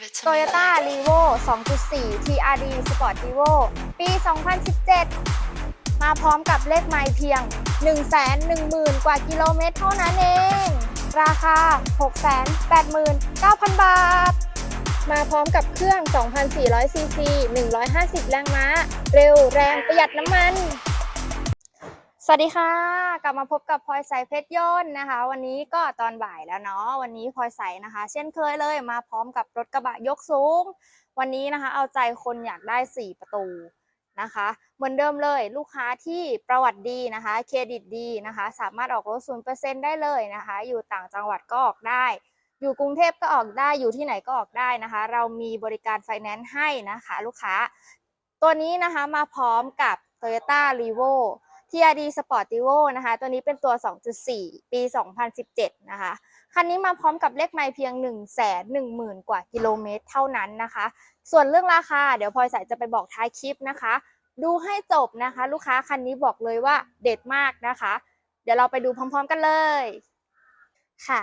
Toyota like r e v o 2.4 TRD Sport r e v o ปี 2017 มาพร้อมกับเลขไมล์เพียง 110,000 กว่ากิโลเมตรเท่านั้นเอง ราคา 689,000 บาท มาพร้อมกับเครื่อง 2,400ซีซี150 แรงม้า เร็วแรงประหยัดน้ำมัน วัสดีค่ะ กลับมาพบกับพลอยใสเพชรยนต์นะคะ วันนี้ก็ตอนบ่ายแล้วเนาะวันนี้พลอยใสนะคะ เช่นเคยเลยมาพร้อมกับรถกระบะยกสูง วันนี้นะคะ เอาใจคนอยากได้ 4 ประตูนะคะ เหมือนเดิมเลยลูกค้าที่ประวัติดีนะคะ เครดิตดีนะคะ สามารถออกรถ 0%ได้เลยนะคะ อยู่ต่างจังหวัดก็ออกได้ อยู่กรุงเทพก็ออกได้อยู่ที่ไหนก็ออกได้นะคะ เรามีบริการไฟแนนซ์ให้นะคะ ลูกค้า ตัวนี้นะคะมาพร้อมกับ Toyota r e v o TRD Sportivo นะคะ ตัวนี้เป็นตัว 2.4 ปี 2017 นะคะ คันนี้มาพร้อมกับเลขไมล์เพียง 1 1 0 0 0 0 กว่ากิโลเมตรเท่านั้นนะคะ ส่วนเรื่องราคา เดี๋ยวพลอยใส่จะไปบอกท้ายคลิปนะคะ ดูให้จบนะคะ ลูกค้าคันนี้บอกเลยว่าเด็ดมากนะคะ เดี๋ยวเราไปดูพร้อมๆกันเลยค่ะ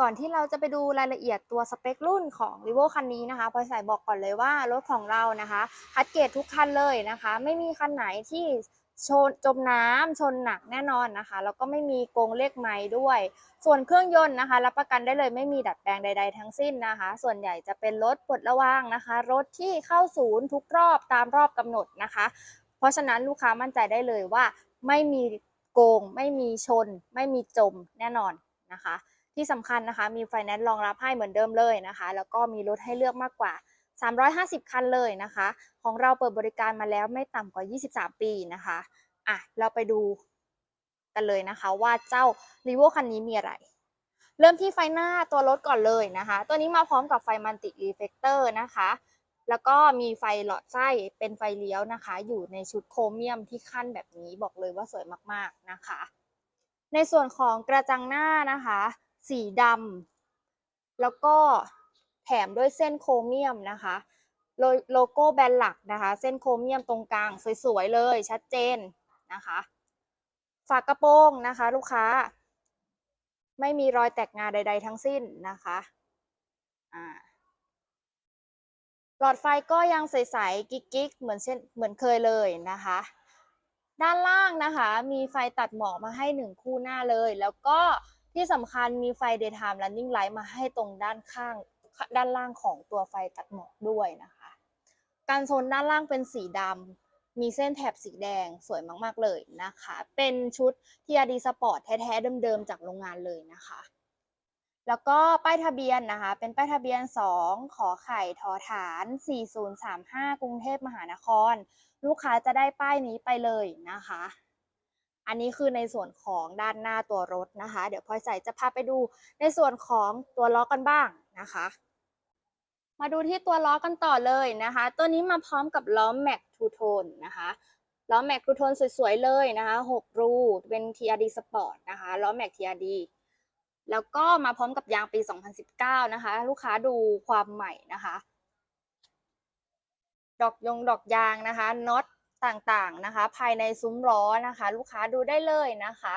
ก่อนที่เราจะไปดูรายละเอียดตัวสเปครุ่นของ r e v o คันนี้นะคะพลอยใส่บอกก่อนเลยว่ารถของเรานะคะคัดเกรดทุกคันเลยนะคะ ไม่มีคันไหนที่ ชนจมน้ำชนหนักแน่นอนนะคะแล้วก็ไม่มีโกงเลขไม้ด้วย ส่วนเครื่องยนต์นะคะ รับประกันได้เลยไม่มีดัดแปลงใด ๆ ทั้งสิ้นนะคะ ส่วนใหญ่จะเป็นรถปลดระวางนะคะ รถที่เข้าศูนย์ทุกรอบตามรอบกำหนดนะคะ เพราะฉะนั้นลูกค้ามั่นใจได้เลยว่า ไม่มีโกง ไม่มีชน ไม่มีจมแน่นอนนะคะ ที่สำคัญนะคะ มีไฟแนนซ์รองรับให้เหมือนเดิมเลยนะคะ แล้วก็มีรถให้เลือกมากกว่า 350 คันเลยนะคะ ของเราเปิดบริการมาแล้วไม่ต่ำกว่า 23 ปีนะคะอะเราไปดูกันเลยนะคะว่าเจ้า r e v o คันนี้มีอะไร เริ่มที่ไฟหน้าตัวรถก่อนเลยนะคะ ตัวนี้มาพร้อมกับไฟมันติรีเฟกเตอร์นะคะ แล้วก็มีไฟหลอดไส้เป็นไฟเลี้ยวนะคะ อยู่ในชุดโครเมียมที่ขั้นแบบนี้บอกเลยว่าสวยมากๆนะคะ ในส่วนของกระจังหน้านะคะ สีดำแล้วก็ แถมด้วยเส้นโครเมียมนะคะโลโลโก้แบรนด์หลักนะคะ เส้นโครเมียมตรงกลางสวยๆเลยชัดเจนนะคะ ฝากระโปรงนะคะ ลูกค้า ไม่มีรอยแตกงาใด ๆ ทั้งสิ้นนะคะหลอดไฟก็ยังใสๆกิ๊กๆเหมือนเช่นเหมือนเคยเลยนะคะ ด้านล่างนะคะ มีไฟตัดหมอกมาให้หนึ่งคู่หน้าเลย แล้วก็ที่สำคัญมีไฟ daytime running light มาให้ตรงด้านข้าง ด้านล่างของตัวไฟตัดหมอกด้วยนะคะ การโซนด้านล่างเป็นสีดำมีเส้นแถบสีแดงสวยมาก ๆ เลยนะคะ เป็นชุด TRD Sport แท้ ๆ เดิม ๆ จากโรงงานเลยนะคะ แล้วก็ป้ายทะเบียนนะคะ เป็นป้ายทะเบียน 2 ขอไข่ทอฐาน 4035 กรุงเทพมหานคร ลูกค้าจะได้ป้ายนี้ไปเลยนะคะอันนี้คือในส่วนของด้านหน้าตัวรถนะคะ เดี๋ยวพลอยใส่จะพาไปดูในส่วนของตัวล้อกันบ้างนะคะ มาดูที่ตัวล้อกันต่อเลยนะคะ ตัวนี้มาพร้อมกับล้อแม็กทูโทนนะคะล้อแม็กทูโทนสวยๆเลยนะคะ6รูเป็น TRD Sport นะคะล้อแม็ก TRD แล้วก็มาพร้อมกับยางปี 2019 นะคะ ลูกค้าดูความใหม่นะคะ ดอกยงดอกยางนะคะน็อตต่างๆนะคะ ภายในซุ้มล้อนะคะ ลูกค้าดูได้เลยนะคะ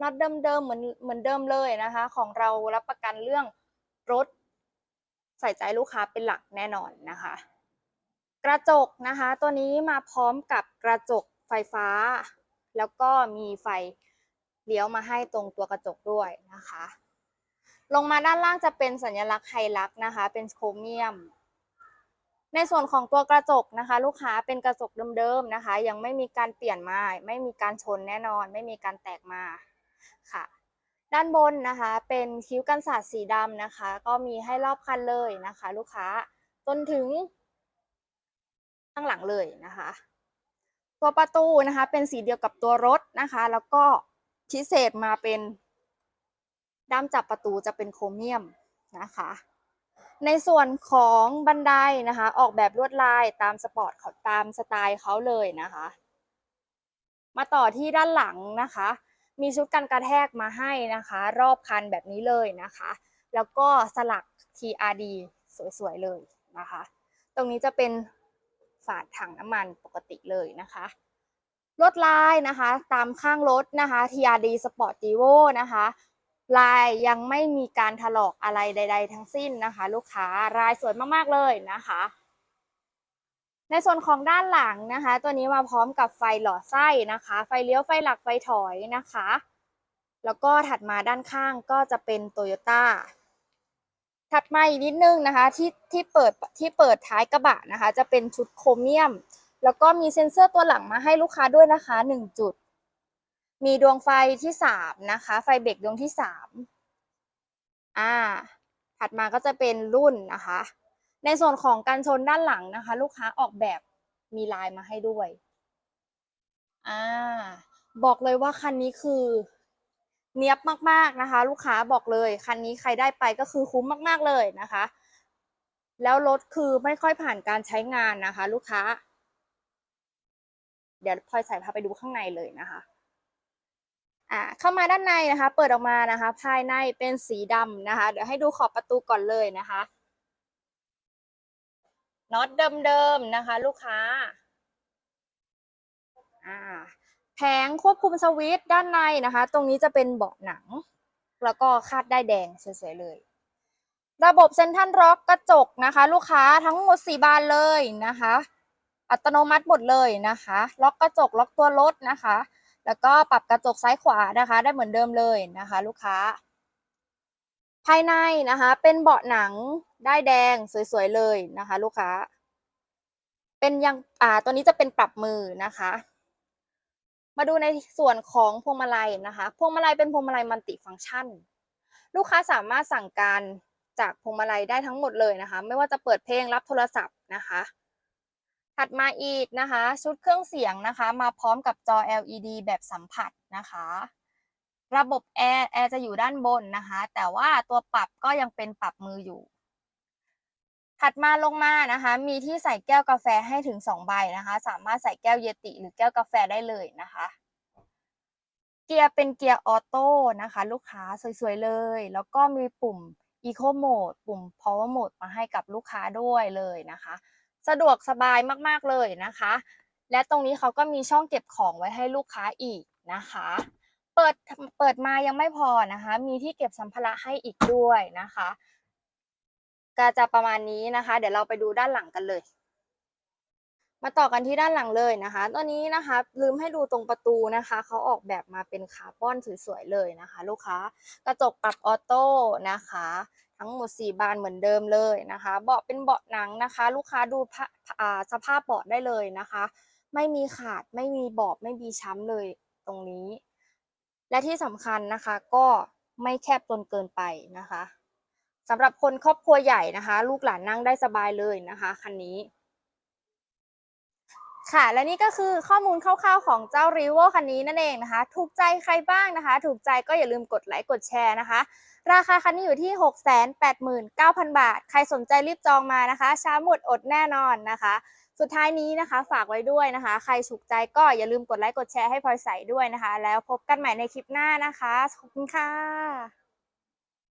น็อตเดิมๆเหมือนเหมือนเดิมเลยนะคะ ของเรารับประกันเรื่องรถ ใส่ใจลูกค้าเป็นหลักแน่นอนนะคะ กระจกนะคะ ตัวนี้มาพร้อมกับกระจกไฟฟ้า แล้วก็มีไฟเลี้ยวมาให้ตรงตัวกระจกด้วยนะคะ ลงมาด้านล่างจะเป็นสัญลักษณ์ไฮลักนะคะ เป็นโครเมียม ในส่วนของตัวกระจกนะคะ ลูกค้าเป็นกระจกเดิมๆนะคะ ยังไม่มีการเปลี่ยนมา ไม่มีการชนแน่นอน ไม่มีการแตกมาค่ะ ด้านบนนะคะเป็นคิ้วกันศาสตร์สีดำนะคะ ก็มีให้รอบคันเลยนะคะ ลูกค้าจนถึงข้างหลังเลยนะคะ ตัวประตูนะคะเป็นสีเดียวกับตัวรถนะคะ แล้วก็พิเศษมาเป็นด้ามจับประตูจะเป็นโครเมียมนะคะ ในส่วนของบันไดนะคะ ออกแบบลวดลายตามสปอร์ตเขาตามสไตล์เขาเลยนะคะ มาต่อที่ด้านหลังนะคะ มีชุดกันกระแทกมาให้นะคะ รอบคันแบบนี้เลยนะคะ แล้วก็สลัก TRD สวยๆเลยนะคะ ตรงนี้จะเป็นฝาถังน้ำมันปกติเลยนะคะลวดลายนะคะ ตามข้างรถนะคะ TRD Sportivo นะคะ ลายยังไม่มีการถลอกอะไรใด ๆ ทั้งสิ้นนะคะ ลูกค้ารายสวยมากๆเลยนะคะ ในส่วนของด้านหลังนะคะ ตัวนี้มาพร้อมกับไฟหล่อไส้นะคะ ไฟเลี้ยวไฟหลักไฟถอยนะคะ แล้วก็ถัดมาด้านข้างก็จะเป็นโตโยต้าถัดมาอีกนิดนึงนะคะที่ที่เปิดที่เปิดท้ายกระบะนะคะ จะเป็นชุดโครเมียม แล้วก็มีเซ็นเซอร์ตัวหลังมาให้ลูกค้าด้วยนะคะหนึ่งจุด มีดวงไฟที่สามนะคะ ไฟเบรกดวงที่สามอ่า ถัดมาก็จะเป็นรุ่นนะคะ ในส่วนของการชนด้านหลังนะคะ ลูกค้าออกแบบมีลายมาให้ด้วยอ่าบอกเลยว่าคันนี้คือเนียบมากๆนะคะ ลูกค้าบอกเลยคันนี้ใครได้ไปก็คือคุ้มมากๆเลยนะคะ แล้วรถคือไม่ค่อยผ่านการใช้งานนะคะ ลูกค้า เดี๋ยวพลอยใส่พาไปดูข้างในเลยนะคะอ่าเข้ามาด้านในนะคะ เปิดออกมานะคะ ภายในเป็นสีดำนะคะ เดี๋ยวให้ดูขอบประตูก่อนเลยนะคะ น็อตเดิมๆนะคะ ลูกค้าแผงควบคุมสวิตช์ด้านในนะคะ ตรงนี้จะเป็นเบาะหนัง แล้วก็คาดได้แดงสวยๆเลย ระบบเซนทรัลล็อกกระจกนะคะ ลูกค้าทั้งหมดสี่บานเลยนะคะ อัตโนมัติหมดเลยนะคะ ล็อกกระจกล็อกตัวรถนะคะ แล้วก็ปรับกระจกซ้ายขวานะคะ ได้เหมือนเดิมเลยนะคะ ลูกค้า ภายในนะคะ เป็นเบาะหนัง ได้แดงสวยๆเลยนะคะ ลูกค้า เป็นยังอ่าตัวนี้จะเป็นปรับมือนะคะ มาดูในส่วนของพวงมาลัยนะคะพวงมาลัยเป็นพวงมาลัยมัลติฟังก์ชัน ลูกค้าสามารถสั่งการจากพวงมาลัยได้ทั้งหมดเลยนะคะ ไม่ว่าจะเปิดเพลงรับโทรศัพท์นะคะ ถัดมาอีกนะคะ ชุดเครื่องเสียงนะคะ มาพร้อมกับจอ LED แบบสัมผัสนะคะ ระบบแอร์แอร์จะอยู่ด้านบนนะคะ แต่ว่าตัวปรับก็ยังเป็นปรับมืออยู่ ถัดมาลงมานะคะ มีที่ใส่แก้วกาแฟให้ถึง2ใบนะคะ สามารถใส่แก้วเยติหรือแก้วกาแฟได้เลยนะคะ เกียร์เป็นเกียร์ออโต้นะคะ ลูกค้าสวยๆเลย แล้วก็มีปุ่ม Eco Mode ปุ่ม Power Mode มาให้กับลูกค้าด้วยเลยนะคะ สะดวกสบายมากๆเลยนะคะ และตรงนี้เขาก็มีช่องเก็บของไว้ให้ลูกค้าอีกนะคะ เปิดเปิดมายังไม่พอนะคะ มีที่เก็บสัมภาระให้อีกด้วยนะคะ ก็จะประมาณนี้นะคะ เดี๋ยวเราไปดูด้านหลังกันเลย มาต่อกันที่ด้านหลังเลยนะคะ ตัวนี้นะคะ ลืมให้ดูตรงประตูนะคะ เขาออกแบบมาเป็นคาร์บอนสวยๆเลยนะคะ ลูกค้ากระจกปรับออโต้นะคะ ทั้งหมด 4 บานเหมือนเดิมเลยนะคะ เบาะเป็นเบาะหนังนะคะ ลูกค้าดูสภาพเบาะได้เลยนะคะ ไม่มีขาดไม่มีบอบไม่มีช้ำเลยตรงนี้ และที่สำคัญนะคะก็ไม่แคบจนเกินไปนะคะ สำหรับคนครอบครัวใหญ่นะคะ ลูกหลานนั่งได้สบายเลยนะคะคันนี้ ค่ะและนี่ก็คือข้อมูลคร่าวๆของเจ้า r e v o คันนี้นั่นเองนะคะ ถูกใจใครบ้างนะคะ ถูกใจก็อย่าลืมกดไลค์กดแชร์นะคะ ราคาคันนี้อยู่ที่ 689,000 บาท ใครสนใจรีบจองมานะคะ ช้าหมดอดแน่นอนนะคะ สุดท้ายนี้นะคะ ฝากไว้ด้วยนะคะ ใครถูกใจก็อย่าลืมกดไลค์กดแชร์ให้พลอยใส่ด้วยนะคะ แล้วพบกันใหม่ในคลิปหน้านะคะขอบคุณค่ะ